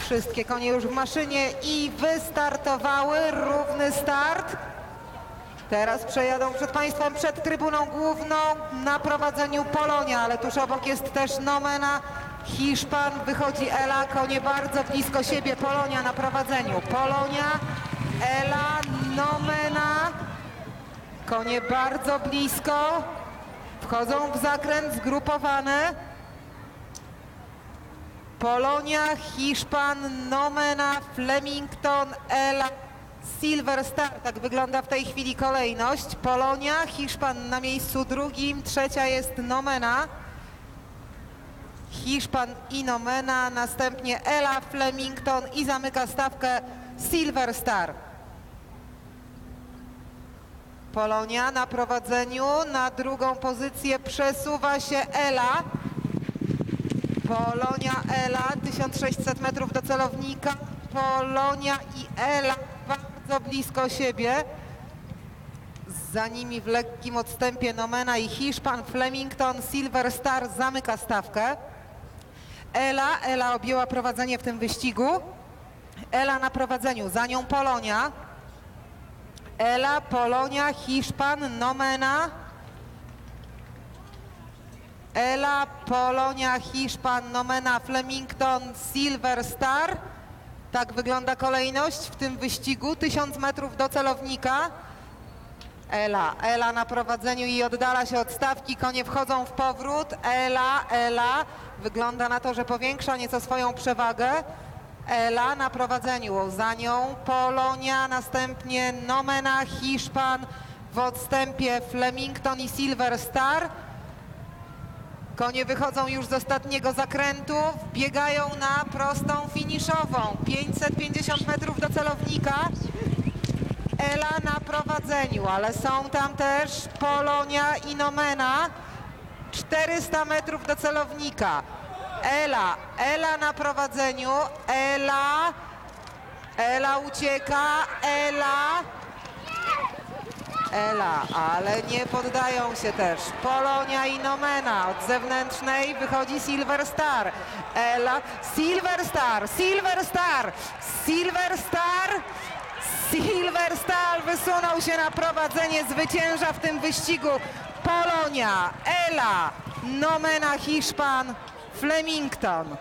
Wszystkie konie już w maszynie i wystartowały. Równy start. Teraz przejadą przed Państwem przed trybuną główną na prowadzeniu Polonia, ale tuż obok jest też Nomena. Hiszpan, wychodzi Ela, konie bardzo blisko siebie. Polonia na prowadzeniu. Polonia, Ela, Nomena. Konie bardzo blisko. Wchodzą w zakręt zgrupowane. Polonia, Hiszpan, Nomena, Flemington, Ela, Silver Star. Tak wygląda w tej chwili kolejność. Polonia, Hiszpan na miejscu drugim, trzecia jest Nomena. Hiszpan i Nomena, następnie Ela, Flemington i zamyka stawkę Silver Star. Polonia na prowadzeniu, na drugą pozycję przesuwa się Ela. Polonia Ela, 1600 metrów do celownika. Polonia i Ela bardzo blisko siebie. Za nimi w lekkim odstępie Nomena i Hiszpan, Flemington, Silver Star zamyka stawkę. Ela, Ela objęła prowadzenie w tym wyścigu. Ela na prowadzeniu, za nią Polonia. Ela, Polonia, Hiszpan, Nomena. Ela, Polonia, Hiszpan, Nomena, Flemington, Silver Star. Tak wygląda kolejność w tym wyścigu. 1000 metrów do celownika. Ela, Ela na prowadzeniu i oddala się od stawki. Konie wchodzą w powrót. Ela, Ela. Wygląda na to, że powiększa nieco swoją przewagę. Ela na prowadzeniu. Za nią Polonia, następnie Nomena, Hiszpan. W odstępie Flemington i Silver Star. Konie wychodzą już z ostatniego zakrętu, biegają na prostą finiszową. 550 metrów do celownika. Ela na prowadzeniu, ale są tam też Polonia i Nomena. 400 metrów do celownika. Ela, Ela na prowadzeniu. Ela, Ela ucieka. Ela. Ela, ale nie poddają się też. Polonia i Nomena. Od zewnętrznej wychodzi Silver Star. Ela, Silver Star, Silver Star, Silver Star. Silver Star wysunął się na prowadzenie, zwycięża w tym wyścigu. Polonia, Ela, Nomena Hiszpan, Flemington.